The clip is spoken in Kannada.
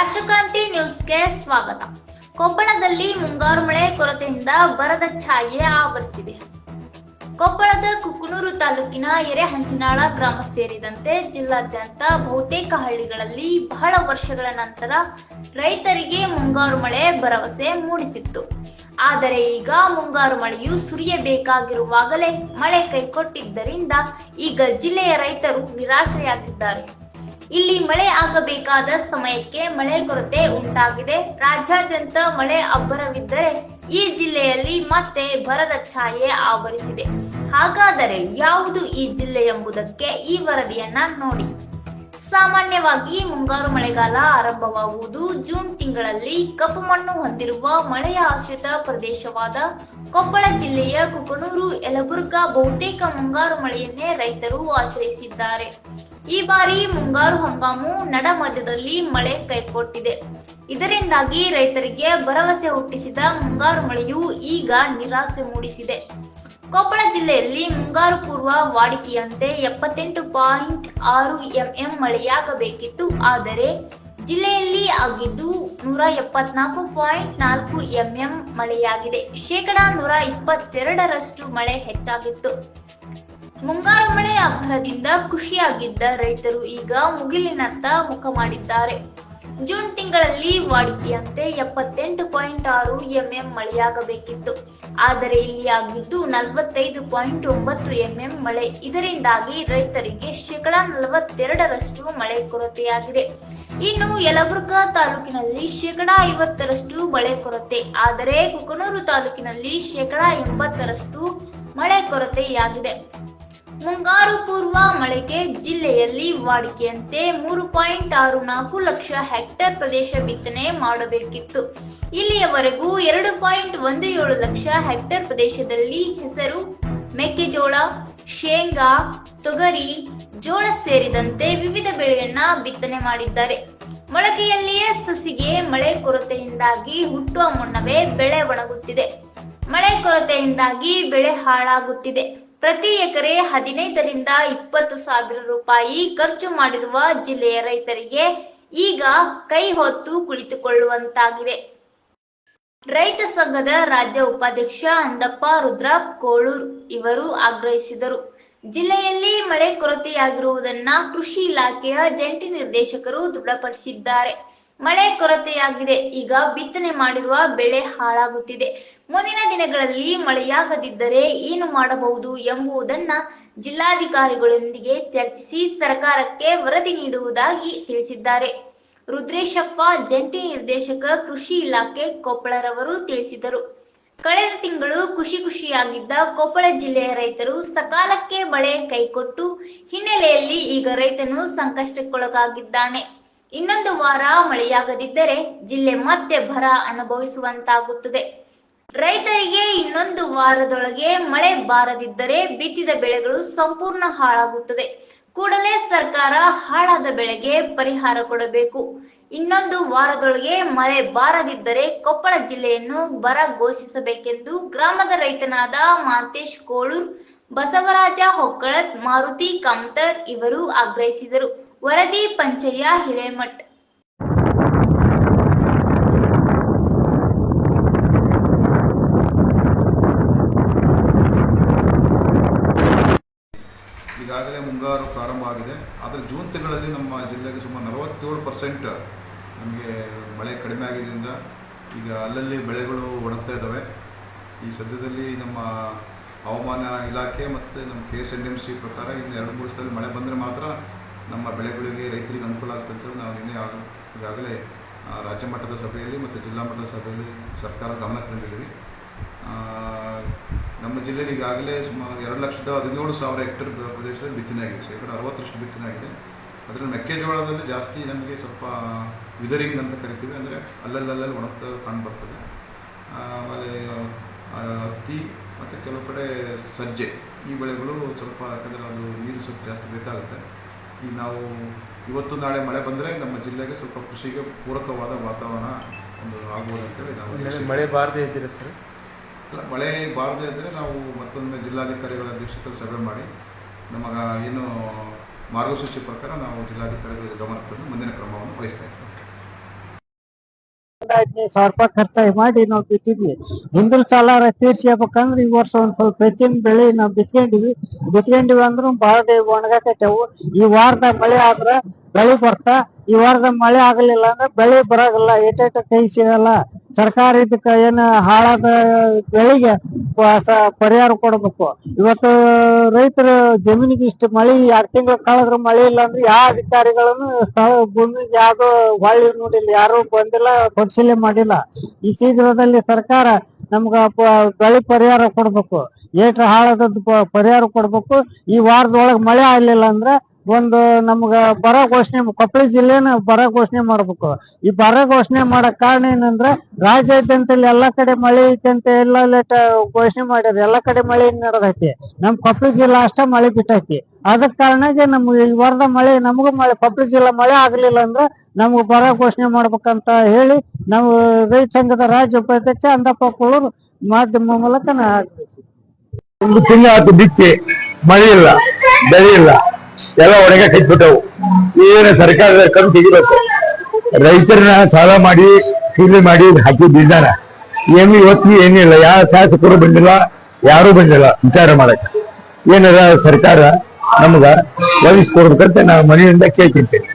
ರಾಷ್ಟ್ರಕ್ರಾಂತಿ ನ್ಯೂಸ್ಗೆ ಸ್ವಾಗತ. ಕೊಪ್ಪಳದಲ್ಲಿ ಮುಂಗಾರು ಮಳೆ ಕೊರತೆಯಿಂದ ಬರದ ಛಾಯೆ ಆವರಿಸಿದೆ. ಕೊಪ್ಪಳದ ಕುಕ್ಕನೂರು ತಾಲೂಕಿನ ಎರೆಹಂಚಿನಾಳ ಗ್ರಾಮ ಸೇರಿದಂತೆ ಜಿಲ್ಲಾದ್ಯಂತ ಬಹುತೇಕ ಹಳ್ಳಿಗಳಲ್ಲಿ ಬಹಳ ವರ್ಷಗಳ ನಂತರ ರೈತರಿಗೆ ಮುಂಗಾರು ಮಳೆ ಭರವಸೆ ಮೂಡಿಸಿತ್ತು. ಆದರೆ ಈಗ ಮುಂಗಾರು ಮಳೆಯು ಸುರಿಯಬೇಕಾಗಿರುವಾಗಲೇ ಮಳೆ ಕೈಕೊಟ್ಟಿದ್ದರಿಂದ ಈಗ ಜಿಲ್ಲೆಯ ರೈತರು ನಿರಾಸೆಯಾಗಿದ್ದಾರೆ. ಇಲ್ಲಿ ಮಳೆ ಆಗಬೇಕಾದ ಸಮಯಕ್ಕೆ ಮಳೆ ಕೊರತೆ ಉಂಟಾಗಿದೆ. ರಾಜ್ಯಾದ್ಯಂತ ಮಳೆ ಅಬ್ಬರವಿದ್ದರೆ ಈ ಜಿಲ್ಲೆಯಲ್ಲಿ ಮತ್ತೆ ಬರದ ಛಾಯೆ ಆವರಿಸಿದೆ. ಹಾಗಾದರೆ ಯಾವುದು ಈ ಜಿಲ್ಲೆ ಎಂಬುದಕ್ಕೆ ಈ ವರದಿಯನ್ನ ನೋಡಿ. ಸಾಮಾನ್ಯವಾಗಿ ಮುಂಗಾರು ಮಳೆಗಾಲ ಆರಂಭವಾಗುವುದು ಜೂನ್ ತಿಂಗಳಲ್ಲಿ. ಕಪ್ಪು ಮಣ್ಣು ಹೊಂದಿರುವ ಮಳೆಯ ಆಶ್ರಿತ ಪ್ರದೇಶವಾದ ಕೊಪ್ಪಳ ಜಿಲ್ಲೆಯ ಕುಕನೂರು, ಯಲಬುರ್ಗಾ ಬಹುತೇಕ ಮುಂಗಾರು ಮಳೆಯನ್ನೇ ರೈತರು ಆಶ್ರಯಿಸಿದ್ದಾರೆ. ಈ ಬಾರಿ ಮುಂಗಾರು ಹಂಗಾಮು ನಡಮಧ್ಯದಲ್ಲಿ ಮಳೆ ಕೈಕೊಟ್ಟಿದೆ. ಇದರಿಂದಾಗಿ ರೈತರಿಗೆ ಭರವಸೆ ಹುಟ್ಟಿಸಿದ ಮುಂಗಾರು ಮಳೆಯು ಈಗ ನಿರಾಸೆ ಮೂಡಿಸಿದೆ. ಕೊಪ್ಪಳ ಜಿಲ್ಲೆಯಲ್ಲಿ ಮುಂಗಾರು ಪೂರ್ವ ವಾಡಿಕೆಯಂತೆ ಎಪ್ಪತ್ತೆಂಟು ಪಾಯಿಂಟ್ ಆರು ಎಂಎಂ ಮಳೆಯಾಗಬೇಕಿತ್ತು. ಆದರೆ ಜಿಲ್ಲೆಯಲ್ಲಿ ಆಗಿದ್ದು ನೂರ ಎಪ್ಪತ್ನಾಲ್ಕು ಪಾಯಿಂಟ್ ನಾಲ್ಕು ಎಂಎಂ ಮಳೆಯಾಗಿದೆ. ಶೇಕಡಾ ನೂರ ಇಪ್ಪತ್ತೆರಡರಷ್ಟು ಮಳೆ ಹೆಚ್ಚಾಗಿತ್ತು. ಮುಂಗಾರು ಮಳೆಯ ಅಬ್ಬರದಿಂದ ಖುಷಿಯಾಗಿದ್ದ ರೈತರು ಈಗ ಮುಗಿಲಿನತ್ತ ಮುಖ ಮಾಡಿದ್ದಾರೆ. ಜೂನ್ ತಿಂಗಳಲ್ಲಿ ವಾಡಿಕೆಯಂತೆ ಎಪ್ಪತ್ತೆಂಟು ಪಾಯಿಂಟ್ ಆರು ಎಂಎಂ ಮಳೆಯಾಗಬೇಕಿತ್ತು. ಆದರೆ ಇಲ್ಲಿ ಆಗಿದ್ದು ನಲವತ್ತೈದು ಪಾಯಿಂಟ್ ಒಂಬತ್ತು ಎಂಎಂ ಮಳೆ. ಇದರಿಂದಾಗಿ ರೈತರಿಗೆ ಶೇಕಡಾ ನಲವತ್ತೆರಡರಷ್ಟು ಮಳೆ ಕೊರತೆಯಾಗಿದೆ. ಇನ್ನು ಯಲಬುರ್ಗಾ ತಾಲೂಕಿನಲ್ಲಿ ಶೇಕಡಾ ಐವತ್ತರಷ್ಟು ಮಳೆ ಕೊರತೆ. ಆದರೆ ಕುಕನೂರು ತಾಲೂಕಿನಲ್ಲಿ ಶೇಕಡಾ ಎಂಬತ್ತರಷ್ಟು ಮಳೆ ಕೊರತೆಯಾಗಿದೆ. ಮುಂಗಾರು ಪೂರ್ವ ಮಳೆಗೆ ಜಿಲ್ಲೆಯಲ್ಲಿ ವಾಡಿಕೆಯಂತೆ ಮೂರು ಪಾಯಿಂಟ್ ಆರು ನಾಲ್ಕು ಲಕ್ಷ ಹೆಕ್ಟೇರ್ ಪ್ರದೇಶ ಬಿತ್ತನೆ ಮಾಡಬೇಕಿತ್ತು. ಇಲ್ಲಿಯವರೆಗೂ ಎರಡು ಪಾಯಿಂಟ್ ಒಂದು ಏಳು ಲಕ್ಷ ಹೆಕ್ಟೇರ್ ಪ್ರದೇಶದಲ್ಲಿ ಹೆಸರು, ಮೆಕ್ಕೆಜೋಳ, ಶೇಂಗಾ, ತೊಗರಿ, ಜೋಳ ಸೇರಿದಂತೆ ವಿವಿಧ ಬೆಳೆಯನ್ನ ಬಿತ್ತನೆ ಮಾಡಿದ್ದಾರೆ. ಮೊಳಕೆಯಲ್ಲಿಯೇ ಸಸಿಗೆ ಮಳೆ ಕೊರತೆಯಿಂದಾಗಿ ಹುಟ್ಟುವ ಮುನ್ನವೇ ಬೆಳೆ ಒಣಗುತ್ತಿದೆ. ಮಳೆ ಕೊರತೆಯಿಂದಾಗಿ ಬೆಳೆ ಹಾಳಾಗುತ್ತಿದೆ. ಪ್ರತಿ ಎಕರೆ ಹದಿನೈದರಿಂದ ಇಪ್ಪತ್ತು ಸಾವಿರ ರೂಪಾಯಿ ಖರ್ಚು ಮಾಡಿರುವ ಜಿಲ್ಲೆಯ ರೈತರಿಗೆ ಈಗ ಕೈ ಹೊತ್ತು ಕುಳಿತುಕೊಳ್ಳುವಂತಾಗಿದೆ. ರೈತ ಸಂಘದ ರಾಜ್ಯ ಉಪಾಧ್ಯಕ್ಷ ಅಂದಪ್ಪ ರುದ್ರಾಪ್ ಕೋಳೂರ್ ಇವರು ಆಗ್ರಹಿಸಿದರು. ಜಿಲ್ಲೆಯಲ್ಲಿ ಮಳೆ ಕೊರತೆಯಾಗಿರುವುದನ್ನ ಕೃಷಿ ಇಲಾಖೆಯ ಜಂಟಿ ನಿರ್ದೇಶಕರು ದೃಢಪಡಿಸಿದ್ದಾರೆ. ಮಳೆ ಕೊರತೆಯಾಗಿದೆ. ಈಗ ಬಿತ್ತನೆ ಮಾಡಿರುವ ಬೆಳೆ ಹಾಳಾಗುತ್ತಿದೆ. ಮುಂದಿನ ದಿನಗಳಲ್ಲಿ ಮಳೆಯಾಗದಿದ್ದರೆ ಏನು ಮಾಡಬಹುದು ಎಂಬುದನ್ನ ಜಿಲ್ಲಾಧಿಕಾರಿಗಳೊಂದಿಗೆ ಚರ್ಚಿಸಿ ಸರ್ಕಾರಕ್ಕೆ ವರದಿ ನೀಡುವುದಾಗಿ ತಿಳಿಸಿದ್ದಾರೆ. ರುದ್ರೇಶಪ್ಪ, ಜಂಟಿ ನಿರ್ದೇಶಕ, ಕೃಷಿ ಇಲಾಖೆ ಕೊಪ್ಪಳರವರು ತಿಳಿಸಿದರು. ಕಳೆದ ತಿಂಗಳು ಖುಷಿ ಖುಷಿಯಾಗಿದ್ದ ಕೊಪ್ಪಳ ಜಿಲ್ಲೆಯ ರೈತರು ಸಕಾಲಕ್ಕೆ ಮಳೆ ಕೈಕೊಟ್ಟು ಹಿನ್ನೆಲೆಯಲ್ಲಿ ಈಗ ರೈತನು ಸಂಕಷ್ಟಕ್ಕೊಳಗಾಗಿದ್ದಾನೆ. ಇನ್ನೊಂದು ವಾರ ಮಳೆಯಾಗದಿದ್ದರೆ ಜಿಲ್ಲೆ ಮತ್ತೆ ಬರ ಅನುಭವಿಸುವಂತಾಗುತ್ತದೆ. ರೈತರಿಗೆ ಇನ್ನೊಂದು ವಾರದೊಳಗೆ ಮಳೆ ಬಾರದಿದ್ದರೆ ಬಿತ್ತಿದ ಬೆಳೆಗಳು ಸಂಪೂರ್ಣ ಹಾಳಾಗುತ್ತದೆ. ಕೂಡಲೇ ಸರ್ಕಾರ ಹಾಳಾದ ಬೆಳೆಗೆ ಪರಿಹಾರ ಕೊಡಬೇಕು. ಇನ್ನೊಂದು ವಾರದೊಳಗೆ ಮಳೆ ಬಾರದಿದ್ದರೆ ಕೊಪ್ಪಳ ಜಿಲ್ಲೆಯನ್ನು ಬರ ಘೋಷಿಸಬೇಕೆಂದು ಗ್ರಾಮದ ರೈತನಾದ ಮಾಂತೇಶ್ ಕೋಳೂರ್, ಬಸವರಾಜ ಹೊಕ್ಕಳತ್ ಮಾರುತಿ ಕಾಮ್ತರ್ ಇವರು ಆಗ್ರಹಿಸಿದರು. ವರದಿ ಪಂಚಯ್ಯ ಹಿರೇಮಠ್. ಈಗಾಗಲೇ ಮುಂಗಾರು ಪ್ರಾರಂಭ ಆಗಿದೆ. ಆದರೆ ಜೂನ್ ತಿಂಗಳಲ್ಲಿ ನಮ್ಮ ಜಿಲ್ಲೆಗೆ ಸುಮಾರು ನಲವತ್ತೇಳು ಪರ್ಸೆಂಟ್ ನಮಗೆ ಮಳೆ ಕಡಿಮೆ ಆಗಿದ್ದರಿಂದ ಈಗ ಅಲ್ಲಲ್ಲಿ ಬೆಳೆಗಳು ಒಣಗ್ತಾ ಇದ್ದಾವೆ. ಈ ಸದ್ಯದಲ್ಲಿ ನಮ್ಮ ಹವಾಮಾನ ಇಲಾಖೆ ಮತ್ತು ನಮ್ಮ K S N M C ಪ್ರಕಾರ ಇನ್ನು ಎರಡು ಮೂರು ಸಲ ಮಳೆ ಬಂದರೆ ಮಾತ್ರ ನಮ್ಮ ಬೆಳೆಗಳಿಗೆ ರೈತರಿಗೆ ಅನುಕೂಲ ಅಂತೇಳಿ ನಾವು ನಿನ್ನೆ ಈಗಾಗಲೇ ರಾಜ್ಯ ಮಟ್ಟದ ಸಭೆಯಲ್ಲಿ ಮತ್ತು ಜಿಲ್ಲಾ ಮಟ್ಟದ ಸಭೆಯಲ್ಲಿ ಸರ್ಕಾರ ಗಮನಕ್ಕೆ ತಂದಿದ್ದೀವಿ. ನಮ್ಮ ಜಿಲ್ಲೆಯಲ್ಲಿ ಈಗಾಗಲೇ ಸುಮಾರು ಎರಡು ಲಕ್ಷದ ಹದಿನೇಳು ಸಾವಿರ ಹೆಕ್ಟೇರ್ ಪ್ರದೇಶದಲ್ಲಿ ಬಿತ್ತನೆ ಆಗಿದೆ. ಶೇಕಡ ಅರವತ್ತರಷ್ಟು ಬಿತ್ತನೆ ಆಗಿದೆ. ಅದರಲ್ಲಿ ಮೆಕ್ಕೆಜೋಳದಲ್ಲಿ ಜಾಸ್ತಿ ನಮಗೆ ಸ್ವಲ್ಪ ವಿದರಿಂಗ್ ಅಂತ ಕರಿತೀವಿ. ಅಂದರೆ ಅಲ್ಲಲ್ಲಲ್ಲಿ ಒಣಗ್ತಾ ಕಂಡು ಬರ್ತದೆ. ಆಮೇಲೆ ಹತ್ತಿ ಮತ್ತು ಕೆಲವು ಕಡೆ ಸಜ್ಜೆ ಈ ಬೆಳೆಗಳು ಸ್ವಲ್ಪ ಯಾಕಂದರೆ ಅದು ನೀರು ಸ್ವಲ್ಪ ಜಾಸ್ತಿ ಬೇಕಾಗುತ್ತೆ. ಈಗ ನಾವು ಇವತ್ತು ನಾಳೆ ಮಳೆ ಬಂದರೆ ನಮ್ಮ ಜಿಲ್ಲೆಗೆ ಸ್ವಲ್ಪ ಕೃಷಿಗೆ ಪೂರಕವಾದ ವಾತಾವರಣ ಒಂದು ಆಗ್ಬೋದು ಅಂತೇಳಿ ನಾವು ಮಳೆ- ಮಳೆ ಬಾರದೇ ಇದ್ದೀರಾ ಸರ್? ಅಲ್ಲ ಮಳೆ ಬಾರದೇ ಇದ್ದರೆ ನಾವು ಮತ್ತೊಮ್ಮೆ ಜಿಲ್ಲಾಧಿಕಾರಿಗಳ ಅಧ್ಯಕ್ಷತೆ ಸಭೆ ಮಾಡಿ ನಮಗ ಏನು ಮಾರ್ಗಸೂಚಿ ಪ್ರಕಾರ ನಾವು ಜಿಲ್ಲಾಧಿಕಾರಿಗಳ ಗಮನ ತಂದು ಮುಂದಿನ ಕ್ರಮವನ್ನು ವಹಿಸ್ತಾ ಇದ್ದೀವಿ ಹದಿನೈದು ಸಾವಿರ ರೂಪಾಯಿ ಖರ್ಚಾಗಿ ಮಾಡಿ ನಾವು ಬಿತ್ತಿದ್ವಿ. ಹಿಂದಿನ ಸಾಲ ತೀರ್ಸ್ಕೋಬೇಕಂದ್ರೆ ಈ ವರ್ಷ ಒಂದ್ ಸ್ವಲ್ಪ ಹೆಚ್ಚಿನ ಬೆಳೆ ನಾವು ಬಿತ್ಕೊಂಡಿವಿ. ಬಿತ್ಕೊಂಡಿವಿ ಅಂದ್ರೂ ಬಾಳ ಒಣಗಾಕತ್ತೇವು ಈ ವಾರದಾಗ ಮಳೆ ಆದ್ರ ಬೆಳೆ ಬರ್ತಾ, ಈ ವಾರದ ಮಳೆ ಆಗಲಿಲ್ಲ ಅಂದ್ರೆ ಬೆಳೆ ಬರೋದಿಲ್ಲ. ಏಟೇಟ ಕೈ ಸಿಗಲ್ಲ. ಸರ್ಕಾರ ಇದಕ್ಕೆ ಏನ ಹಾಳಾದ ಬೆಳೆಗೆ ಪರಿಹಾರ ಕೊಡ್ಬೇಕು. ಇವತ್ತು ರೈತರು ಜಮೀನಿಗೆ ಇಷ್ಟು ಮಳೆ ಎರಡ್ ತಿಂಗಳ ಕಳೆದ್ರ ಮಳೆ ಇಲ್ಲ ಅಂದ್ರೆ ಯಾವ ಅಧಿಕಾರಿಗಳನ್ನು ಭೂಮಿಗೆ ಯಾವ್ದು ಹೊಳ್ಳಿ ನೋಡಿಲ್ಲ, ಯಾರು ಬಂದಿಲ್ಲ ಪರಿಶೀಲನೆ ಮಾಡಿಲ್ಲ. ಈ ಶೀಘ್ರದಲ್ಲಿ ಸರ್ಕಾರ ನಮ್ಗ ಬೆಳೆ ಪರಿಹಾರ ಕೊಡ್ಬೇಕು. ಏಟ್ರ ಹಾಳಾದದ್ದು ಪರಿಹಾರ ಕೊಡ್ಬೇಕು. ಈ ವಾರದೊಳಗೆ ಮಳೆ ಆಗ್ಲಿಲ್ಲ ಅಂದ್ರೆ ಒಂದು ನಮ್ಗ ಬರ ಘೋಷಣೆ ಕೊಪ್ಪಳ ಜಿಲ್ಲೆನ ಬರ ಘೋಷಣೆ ಮಾಡ್ಬೇಕು. ಈ ಬರ ಘೋಷಣೆ ಮಾಡಕ್ ಕಾರಣ ಏನಂದ್ರೆ ಇಲ್ಲಿ ಎಲ್ಲಾ ಕಡೆ ಮಳೆ ಐತೆ ಅಂತ ಎಲ್ಲ ಲೇಟ ಘೋಷಣೆ ಮಾಡ್ಯಾರ. ಎಲ್ಲಾ ಕಡೆ ಮಳೆ ನಡೆದೈತಿ. ನಮ್ ಕೊಪ್ಪಳ ಜಿಲ್ಲಾ ಅಷ್ಟ ಮಳೆ ಬಿಟ್ಟೈತಿ. ಅದಕ್ ಕಾರಣಗೆ ನಮ್ಗೆ ಈ ವಾರದ ಮಳೆ, ನಮಗೂ ಮಳೆ ಕೊಪ್ಪಳ ಜಿಲ್ಲಾ ಮಳೆ ಆಗ್ಲಿಲ್ಲ ಅಂದ್ರ ನಮ್ಗ ಬರ ಘೋಷಣೆ ಮಾಡ್ಬೇಕಂತ ಹೇಳಿ ನಾವು ರೈತ ಸಂಘದ ರಾಜ್ಯ ಉಪಾಧ್ಯಕ್ಷ ಅಂದಪ್ಪ ಕುಳೂರು ಮಾಧ್ಯಮ ಮೂಲಕ ನಾ ಒಂದು ತಿಂಗಳ ಬಿತ್ತಿ. ಮಳೆ ಇಲ್ಲ, ಬೆಳೆ ಇಲ್ಲ. ಎಲ್ಲ ಒಣಗ ಕಟ್ಬಿಟ್ಟವು ಏನೇ ಸರ್ಕಾರದ ಕಮ್ಮಿ ತೆಗಿಬೇಕು. ರೈತರನ್ನ ಸಾಲ ಮಾಡಿ ಕೂಲಿ ಮಾಡಿ ಹಾಕಿ ಬೀಜಾನ. ಏನು ಇವತ್ತು ಏನಿಲ್ಲ ಯಾರ ಶಾಸಕರು ಬಂದಿಲ್ಲ, ಯಾರು ಬಂದಿಲ್ಲ. ವಿಚಾರ ಮಾಡಕ್ಕೆ. ಏನಾರ ಸರ್ಕಾರ ನಮ್ಗ ಒದಗಿಸ್ಕೊಡ್ಬೇಕಂತ ನಾವು ಮನೆಯಿಂದ ಕೇಳ್ತಿರ್ತೇವೆ.